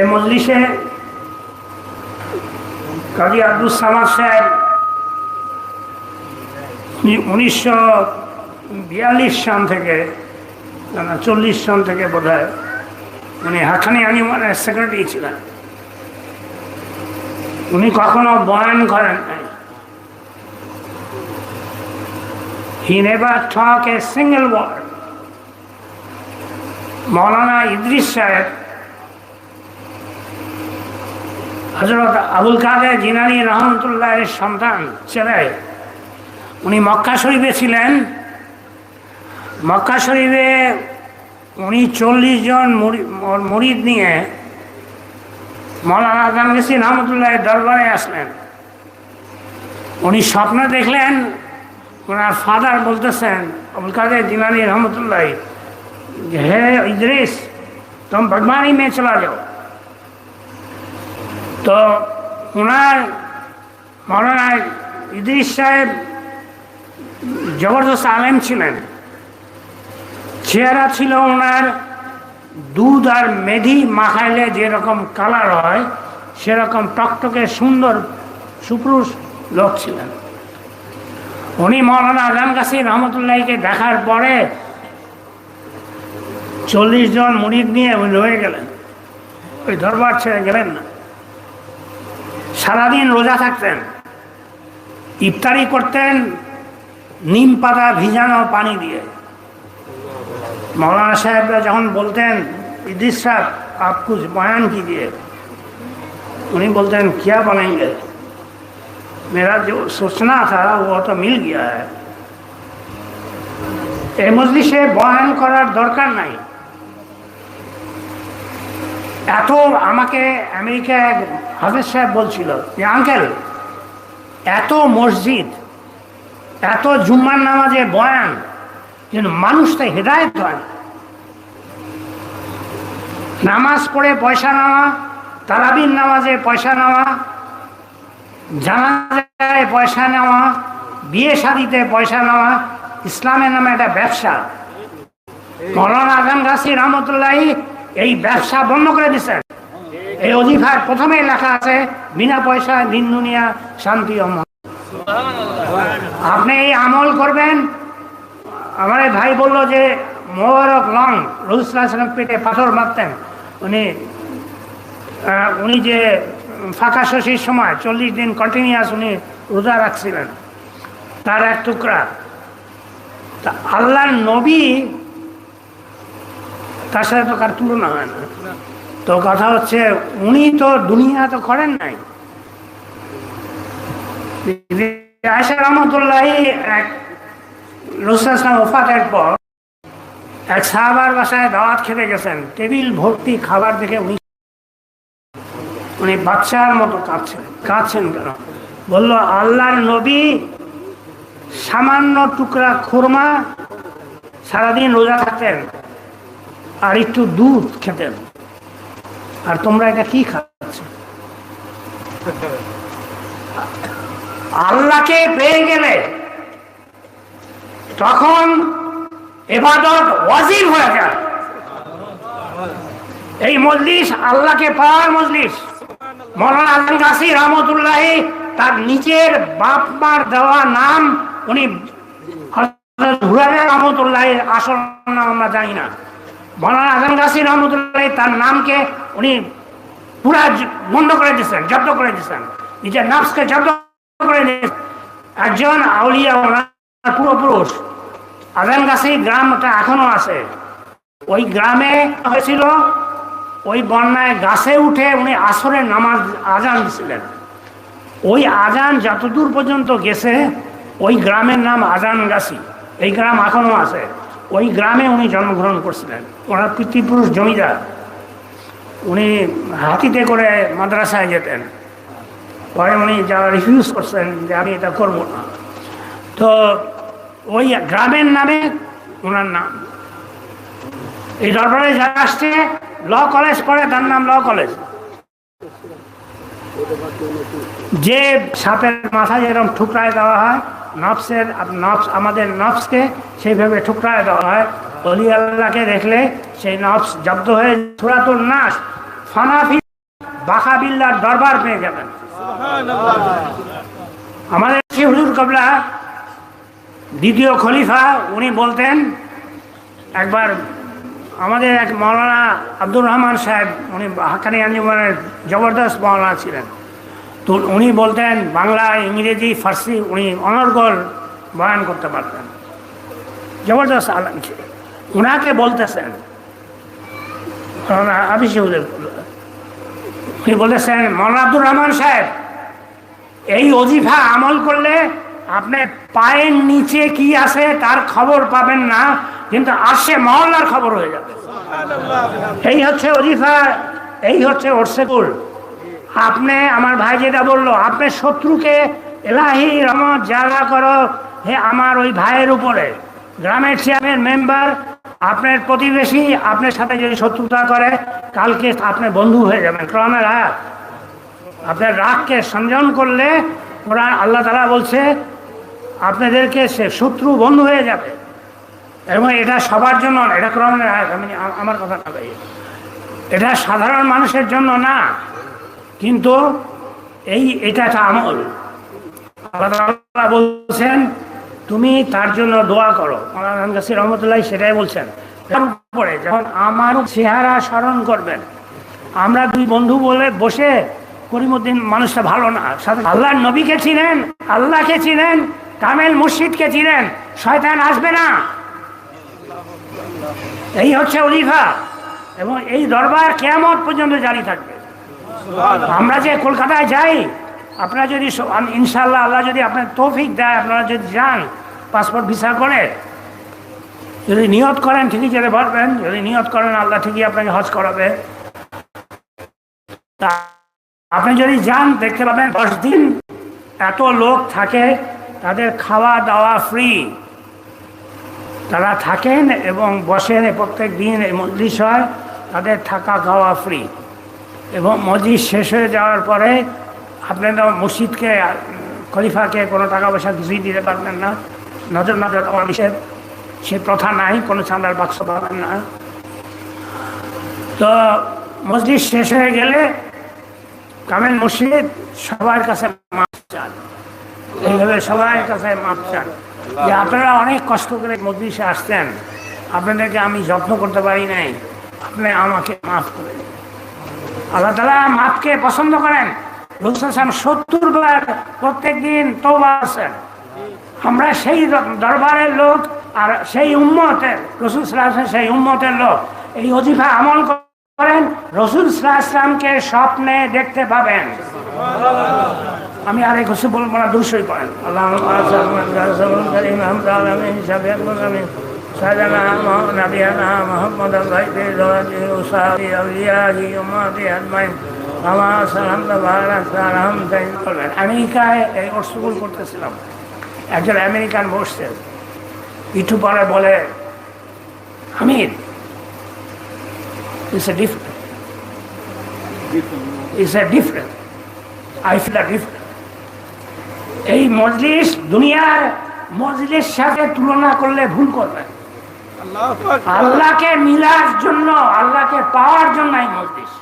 এ মজলিসে কাজী আব্দুল সামাদ সাহেব উনিশশো বিয়াল্লিশ সন থেকে চল্লিশ সন থেকে বোধ হয় উনি হাখানি আনিমানের সেক্রেটারি ছিলেন। উনি কখনো বয়ান করেন নাই। He never talk a single word Maulana Idris Saheb Hazrat Abul কাদের জিনানি রহমতুল্লাহের সন্তান ছেলে। উনি মক্কা শরীফে ছিলেন। মক্কা শরীফে উনি চল্লিশ জন মরিদ নিয়ে মৌলানা আদাম গেসিন রহমতুল্লাহের দরবারে আসলেন। উনি স্বপ্ন দেখলেন ওনার ফাদার বলতেছেন, আবুল কাদের জিনানি রহমতুল্লাহ হে ইদ্রিস, তুমি বদমানি মেয়ে চলা যাও। তো ওনার মৌলানা ইদ্রিস সাহেব জবরদস্ত আলেম ছিলেন। চেহারা ছিল ওনার দুধ আর মেধি মাখাইলে যেরকম কালার হয়, সেরকম টকটকে সুন্দর সুপুরুষ লোক ছিলেন। উনি মৌলানা আজাম কাসির রহমতুল্লাহকে দেখার পরে চল্লিশ জন মুড়িদ নিয়ে রয়ে গেলেন। ওই দরবার ছেড়ে গেলেন না। সারাদিন রোজা থাকতেন ইফতারি করতেন নিম পাতা ভিজানো পানি দিয়ে मौलाना साहब যখন বলতেন इदिस साहब आप कुछ बयान कीजिए उन्हीं बोलते हैं क्या बनाएंगे मेरा जो सोचना था वो तो मिल गया है এই মজলিসে বয়ান করার দরকার নাই এত আমাকে আমেরিকা এক হাফেজ সাহেব বলছিল যে আঙ্কেল এত মসজিদ, এত জুম্মার নামাজে বয়ান যেন মানুষটা হেদায়ত হয়। নামাজ পড়ে পয়সা নেওয়া, তারাবির নামাজে পয়সা নেওয়া, জানাজায় পয়সা নেওয়া, বিয়ে শাদিতে পয়সা নেওয়া, ইসলামের নামে একটা ব্যবসা। মৌলানা আজম গাছি রহমতুল্লাহি এই ব্যবসা বন্ধ করে দিচ্ছেন এই অধিকার প্রথমেই লেখা আছে, বিনা পয়সা দিন, দুনিয়া, শান্তি অমল আপনি এই আমল করবেন? আমার এই ভাই বলল যে, মোবারক লং রহুসাল্লাম পেটে পাথর মারতেন। উনি উনি যে ফাঁকা শশীর সময়, চল্লিশ দিন কন্টিনিউয়াস উনি রোজা রাখছিলেন, তার এক টুকরা। তা আল্লাহর নবী তার সাথে তো কার তুলনা হয় না। তো কথা হচ্ছে, উনি তো দুনিয়া তো করেন নাই। আয়সা রহমতুল্লাহ এক রসুলাম ওফাতের পর এক সাহাবার বাসায় দাওয়াত খেতে গেছেন। টেবিল ভর্তি খাবার দেখে উনি উনি বাচ্চার মতো কাঁদছেন। কাঁদছেন কেন? বলল, আল্লাহর নবী সামান্য টুকরা খুরমা সারাদিন রোজা থাকতেন আর একটু দুধ খেতেন আর তোমরা এটা কি খাচ্ছ? আল্লাহকে পেয়ে গেলে তখন এবাদত ওয়াজিব হয়ে যায়। এই মজলিস আল্লাহকে পাওয়ার মজলিস। মৌলানা আলম গাছি রহমতুল্লাহ তার নিজের বাপ মার দেওয়া নাম উনি হুরায়রা আসল নাম আমরা জানি না। মৌলানা আজম গাছি রহমতুল্লাহ তার নামকে উনি পুরা বন্ধ করে দিয়েছেন, জব্দ করে দিয়েছেন। নিজের নাফসকে জব্দ করে একজন আউলিয়া পূর্বপুরুষ আজান গাছি গ্রামটা এখনও আছে। ওই গ্রামে হয়েছিল, ওই বন্যায় গাছে উঠে উনি আসরের নামাজ আজান দিছিলেন ওই আজান যতদূর পর্যন্ত গেছে, ওই গ্রামের নাম আজান গাছি। এই গ্রাম এখনও আছে। ওই গ্রামে উনি জন্মগ্রহণ করছিলেন। ওনার পিতৃপুরুষ জমিদার। উনি হাতিতে করে মাদ্রাসায় যেতেন। পরে উনি যারা রিফিউজ করছেন যে আমি এটা করব না। তো ওই গ্রামের নামে ওনার নাম। এই দরবারে যারা আসছে, ল কলেজ পড়ে, তার নাম ল কলেজ। যে সাপের মাথা যেরকম ঠুকরায় দেওয়া হয় নফসের, নফস, আমাদের নফসকে সেইভাবে ঠুকরায় দেওয়া হয়। অলি আল্লাহকে দেখলে সেই নফস জব্দ হয়ে সুরাতুল নাস, ফানাফি, বাকাবিল্লার দরবার পেয়ে যাবেন। আমাদের হুজুর কবলা, দ্বিতীয় খলিফা, উনি বলতেন, একবার আমাদের এক মৌলানা আব্দুর রহমান সাহেব, উনি হাক্কানি আঞ্জুমানের জবরদস্ত মৌলানা ছিলেন। তো উনি বলতেন, বাংলা, ইংরেজি, ফার্সি উনি অনর্গল বয়ান করতে পারতেন। জবরদস্ত আলম ছিল। উনাকে বলতেছেন উনি বলতেছেন মৌলানা আব্দুর রহমান সাহেব, এই অজিফা আমল করলে আপনি পায়ের নিচে কি আছে তার খবর পাবেন না, কিন্তু আসে মহল্লার খবর হয়ে যাবে। এই হচ্ছে অজিফা, এই হচ্ছে ওরসেকুল আপনি আমার ভাই যেটা বলল আপনি শত্রুকে এলাহি রহমত জায়গা করো হে আমার ওই ভাইয়ের উপরে। গ্রামের চেয়ারম্যান মেম্বার আপনার প্রতিবেশী আপনার সাথে যদি শত্রুতা করে কালকে আপনি বন্ধু হয়ে যাবেন। ক্রমের হাত আপনার রাগকে সংযম করলে ওরা আল্লাহ তালা বলছে আপনাদেরকে সে শত্রু বন্ধু হয়ে যাবে। এবং এটা সবার জন্য এটা ক্রমের আয়াত, আমি আমার কথা না এটা সাধারণ মানুষের জন্য না। কিন্তু এই এটা একটা আমল। আল্লাহ বলছেন, তুমি তার জন্য দোয়া করো। রহমতুল্লাহ সেটাই বলছেন। তার উপরে যখন আমার চেহারা স্মরণ করবেন, আমরা দুই বন্ধু বলে বসে করিমুদ্দিন মানুষটা ভালো না। সাথে আল্লাহর নবীকে চিনেন, আল্লাহকে চিনেন, কামেল মুর্শিদকে চিনেন, শয়তান আসবে না। এই হচ্ছে অলিফা এবং এই দরবার কেয়ামত পর্যন্ত জারি থাকবে। আমরা যে কলকাতায় যাই, আপনারা যদি ইনশাল্লাহ আল্লাহ যদি আপনার তৌফিক দেয়, আপনারা যদি যান, পাসপোর্ট, ভিসা করে, যদি নিয়ত করেন, ঠিকই যেতে পারবেন, যদি নিয়ত করেন, আল্লাহ ঠিকই আপনাকে হজ করাবে। তা আপনি যদি যান, দেখতে পাবেন দশ দিন এত লোক থাকে, তাদের খাওয়া দাওয়া ফ্রি তারা থাকেন এবং বসেন প্রত্যেক দিন মজলিস হয়, তাদের থাকা খাওয়া ফ্রি এবং মসজিদ শেষ হয়ে যাওয়ার পরে আপনারা মসজিদকে, খলিফাকে কোনো টাকা পয়সা কিছুই দিতে পারবেন না। নজর নজর আমার নিষেধ। সে প্রথা নাই, কোনো চাঁদার বাক্স পাবেন না। তো মসজিদ শেষ হয়ে গেলে কামেল মসজিদ সবার কাছে মাপ চান। এইভাবে সবার কাছে মাপ চান। যে আপনারা অনেক কষ্ট করে মসজিদে আসতেন আপনাদেরকে আমি যত্ন করতে পারি নাই। আপনি আমাকে মাফ করে। আল্লাহ তালা মাপকে পছন্দ করেন সত্তর বার প্রত্যেক দিন আমরা সেই দরবারের লোক আর সেই উম্মতের রসুল সেই উম্মতের লোক এই অজিফা আমল করেন রসুল সাল্লাহ ইসলামকে স্বপ্নে দেখতে পাবেন আমি আর এক বলব না দুশোই পড়েন আল্লাহ আমেরিকায় এই অর্সগুল করতেছিলাম। একজন আমেরিকান বসছেন ইটু পরে বলে, Amir it's a different it's a different I feel different এই মজলিস দুনিয়ার মজলিস সাথে তুলনা করলে ভুল করবেন। আল্লাহকে মিলার জন্য আল্লাহকে পাওয়ার জন্য এই মজলিস।